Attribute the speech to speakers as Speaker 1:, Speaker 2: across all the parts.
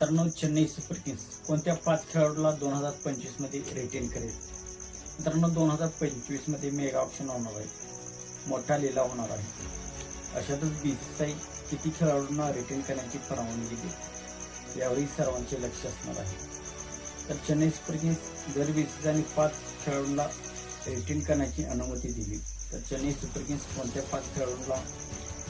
Speaker 1: मित्रांनो Chennai super Kings कोणत्या पाच खेळाडूला दोन हजार पंचवीसमध्ये रिटेन करेल? मित्रांनो दोन हजार पंचवीसमध्ये मेगा ऑप्शन होणार आहे. मोठा लिलाव होणार आहे. अशातच बीसीसीआय किती खेळाडूंना रिटेन करण्याची परवानगी देईल यावरही सर्वांचे लक्ष असणार आहे. तर चेन्नई सुपर किंग्स जर बी सीने पाच खेळाडूंना रिटेन करण्याची अनुमती दिली तर चेन्नई सुपर किंग्स कोणत्या पाच खेळाडूंना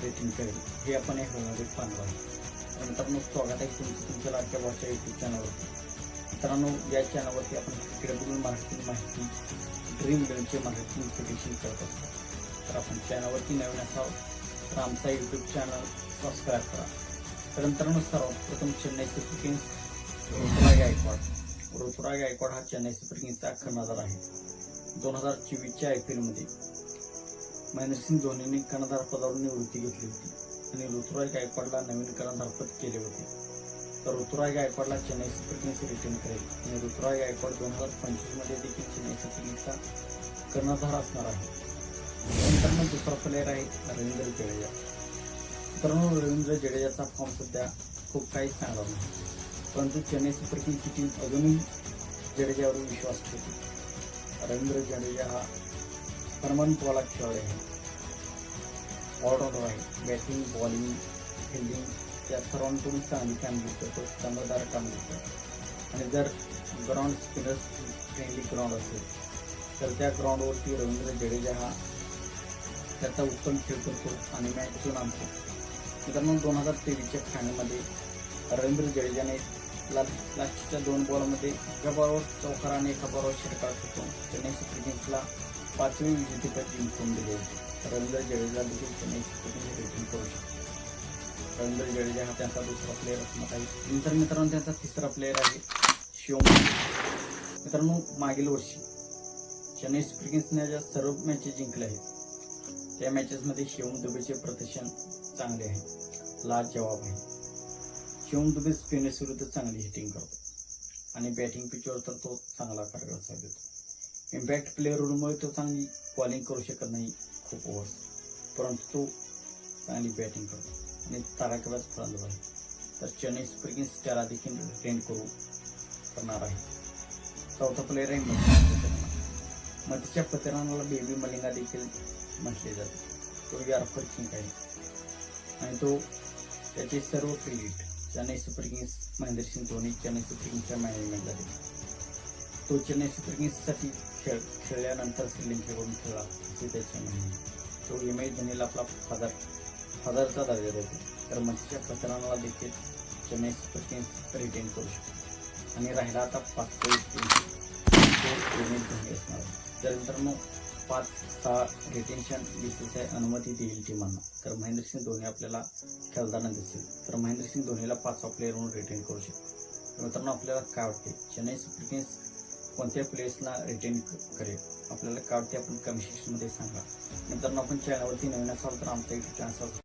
Speaker 1: रिटेन करेल हे आपण या व्हिडिओमध्ये पाहणार आहे तर मित्रांनो स्वागत आहे तुमचं तुमच्या लाडक्या भाषा युट्यूब चॅनलवरती मित्रांनो या चॅनलवरती आपण क्रीडेबद्दल मराठी माहिती ड्रीम इलेव्हनचे मराठी इन्फॉर्मेशन करत असतो. तर आपण चॅनलवरती नवीन असाल तर आमचा यूट्यूब चॅनल सबस्क्राईब करा. तर मित्रांनो सर्वप्रथम चेन्नई सुपर किंग्स ऋतुराज गायकवाड. ऋतुराज गायकवाड हा चेन्नई सुपर किंग्सचा कर्णधार आहे. दोन हजार चोवीसच्या आय पी एलमध्ये महेंद्रसिंग धोनीने कर्णधार पदावरून निवृत्ती घेतली होती. आणि ऋतुराज गायकवाडला नवीन दाखवत केले होते. तर ऋतुराज गायकवाडला चेन्नई सुपर किंग्स रिटर्न करेल. आणि ऋतुराज गायकवाड दोन हजार पंचवीसमध्ये देखील चेन्नई सुपर किंग्सचा कर्णधार असणार आहे. नंतर मग दुसरा प्लेअर आहे रवींद्र जडेजा. मित्रांनो रवींद्र जडेजाचा फॉर्म सध्या खूप काही चांगला नाही. परंतु चेन्नई सुपर किंग्सची टीम अजूनही जडेजावर विश्वास ठेवते. रवींद्र जडेजा हा परमंतवाला खेळाडू आहे. ऑलराऊंडर आहे. बॅटिंग बॉलिंग फिल्डिंग या सर्वांकडून चांगली कामगिरी करतो चमकदार कामगिरी करतो आणि जर ग्राउंड स्पिनर्स फ्रेंडली ग्राउंड असेल तर त्या ग्राउंडवरती रवींद्र जडेजा हा त्याचा उत्तम खेळ करतो आणि मॅच आणतो मित्रांनो दोन हजार तेवीसच्या फायनलमध्ये रवींद्र जडेजाने लास्टच्या दोन बॉलमध्ये एका बॉलवर चौकार आणि एका बॉलवर षटकार होतो चेन्नई सुपर किंग्सला पाचवी विजेतेपद जिंकून दिले. होते रवींद्र जडेजा देखील चेन्नई रेटिंग करू शकतो. रवींद्र जडेजा हा त्यांचा दुसरा प्लेअर असणार आहे नंतर मित्रांनो त्यांचा तिसरा प्लेअर आहे शिवम. मित्रांनो मागील वर्षी चेन्नई सुपर किंग्सने ज्या सर्व मॅचेस जिंकल्या आहेत त्या मॅचेसमध्ये शिवम दुबेचे प्रदर्शन चांगले आहे. लाज जवाब आहे. शिवम दुबे स्पिनर्स विरुद्ध चांगली हिटिंग करतो. आणि बॅटिंग पिचवर तर तो चांगला कारभार देतो. इम्पॅक्ट प्लेअर म्हणून तो चांगली बॉलिंग करू शकत नाही. खूप ओव्हर्स परंतु तो चांगली बॅटिंग करतो आणि ताराकेबाज फलंदाज आहे. तर चेन्नई सुपर किंग्स त्याला देखील रिटेन करू करणार आहे. चौथा प्लेअर आहे मतीच्या पतराना पतरानाला बेबी मलिंगा देखील म्हटले जाते. तो यारफर किंग आहे. आणि तो त्याचे सर्व credit Chennai Super Kings Mahendrasingh Dhoni Chennai Super किंग्सच्या मॅनेजमेंटला देतो तो चेन्नई सुपर किंग्ससाठी खेळ खेळल्यानंतर श्रीलंकेकडून खेळला असे त्याचे म्हणणे तो एम एस धोनीला आपला फादर फादरचा दर्जा देतो. तर मच्छीच्या प्रकरणाला देखील चेन्नई सुपर किंग्स रिटेन करू शकतो. आणि राहिला आता पाच टीम तो एम धोनी असणार. त्यानंतर मग पाच सहा retention B C C I अनुमती देईल टीमांना. तर महेंद्रसिंग धोनी आपल्याला खेळताना दिसेल. तर महेंद्रसिंग धोनीला पाचवा प्लेअर म्हणून रिटेन करू शकतो. मित्रांनो आपल्याला काय वाटते चेन्नई सुपर किंग्स कोणत्या प्लेसला रिटेन करेल. आपल्याला काढते आपण कमी सेक्शनमध्ये सांगा. नंतर आपण चॅनलवरती नवीन असाल तर आमच्या युट्यूब चॅनल